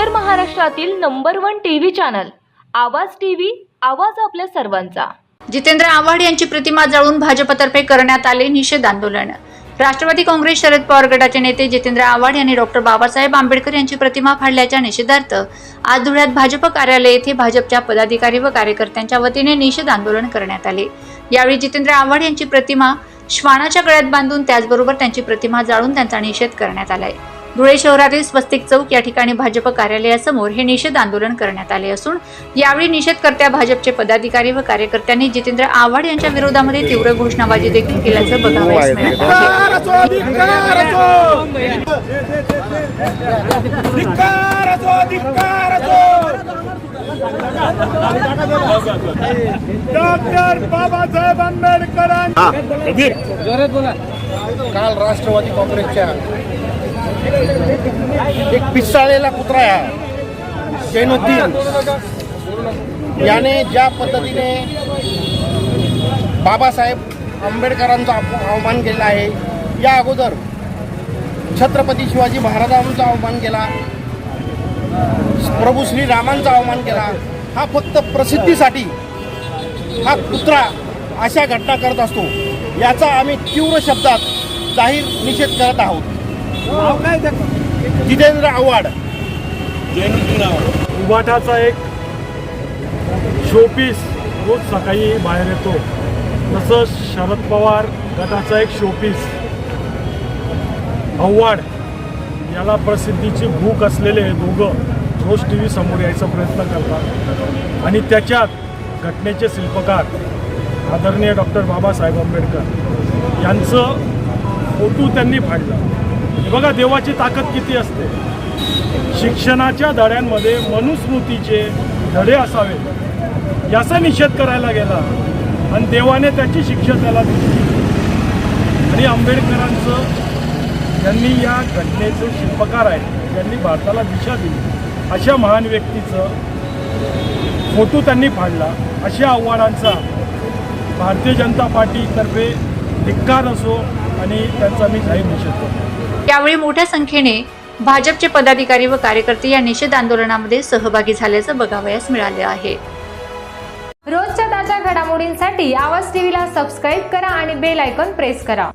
उत्तर महाराष्ट्रातील number one TV channel Awaaz TV Awaaz आपल्या सर्वांचा. जितेंद्र आव्हाड यांची प्रतिमा जाळून भाजपतर्फे करण्यात आले निषेध आंदोलन. राष्ट्रवादी काँग्रेस शरद पवार गटाचे नेते जितेंद्र आव्हाड यांनी डॉक्टर बाबासाहेब आंबेडकर यांची प्रतिमा फाडल्याच्या निषेधार्थ आज धुळ्यात भाजप कार्यालय येथे भाजपच्या पदाधिकारी व कार्यकर्त्यांच्या वतीने निषेध आंदोलन करण्यात आले. यावेळी जितेंद्र आव्हाड यांची प्रतिमा श्वानाच्या गळ्यात बांधून त्याचबरोबर त्यांची प्रतिमा जाळून त्यांचा निषेध करण्यात आलाय. धुळे शहरातील स्वस्तिक चौक या ठिकाणी भाजप कार्यालयासमोर हे निषेध आंदोलन करण्यात आले असून यावेळी निषेधकर्त्या भाजपचे पदाधिकारी व कार्यकर्त्यांनी जितेंद्र आव्हाड यांच्या विरोधामध्ये तीव्र घोषणाबाजी देखील केल्याचं बघावयास धिक्कार असो धिक्कार असो. डॉक्टर बाबासाहेब काल राष्ट्रवादी काँग्रेसच्या एक पिसाळलेला कुत्रा आहे. जैनुद्दीन याने ज्या पद्धतीने बाबासाहेब आंबेडकरांचा अप- अवमान केला आहे या अगोदर छत्रपती शिवाजी महाराजांचा अवमान केला प्रभू श्रीरामांचा अवमान केला हा फक्त प्रसिद्धीसाठी हा कुत्रा अशा घटना करत असतो याचा आम्ही तीव्र शब्दात जाहीर निषेध करत आहोत. जितेंद्र आव्हाड. उबाठाचा एक शोपीस रोज सकाळी बाहेर येतो. तसंच शरद पवार गटाचा एक शोपीस आव्हाड याला प्रसिद्धीची भूक असलेले हे दोघं रोज टी व्ही समोर यायचा प्रयत्न करतात. आणि त्याच्यात घटनेचे शिल्पकार आदरणीय डॉक्टर बाबासाहेब आंबेडकर यांचं फोटो त्यांनी फाडला. बघा देवाची ताकद किती असते. शिक्षणाच्या धड्यांमध्ये मनुस्मृतीचे धडे असावे. याचा निषेध करायला गेला आणि देवाने त्याची शिक्षा त्याला दिली. आणि आंबेडकरांचं ज्यांनी या घटनेचे शिल्पकार आहेत. ज्यांनी भारताला दिशा दिली. अशा महान व्यक्तीचं फोटो त्यांनी फाडला. अशा आव्हानांचा भारतीय जनता पार्टीतर्फे धिक्कार असो आणि त्यांचा मी जाहीर निषेध करतो यावेळी मोठ्या संख्येने भाजपचे पदाधिकारी व कार्यकर्ते या निषेध आंदोलनामध्ये सहभागी झाल्याचं बघावयास मिळाले आहे. रोजच्या ताज्या घडामोडींसाठी आवाज टीव्हीला सबस्क्राईब करा आणि बेल आयकॉन प्रेस करा.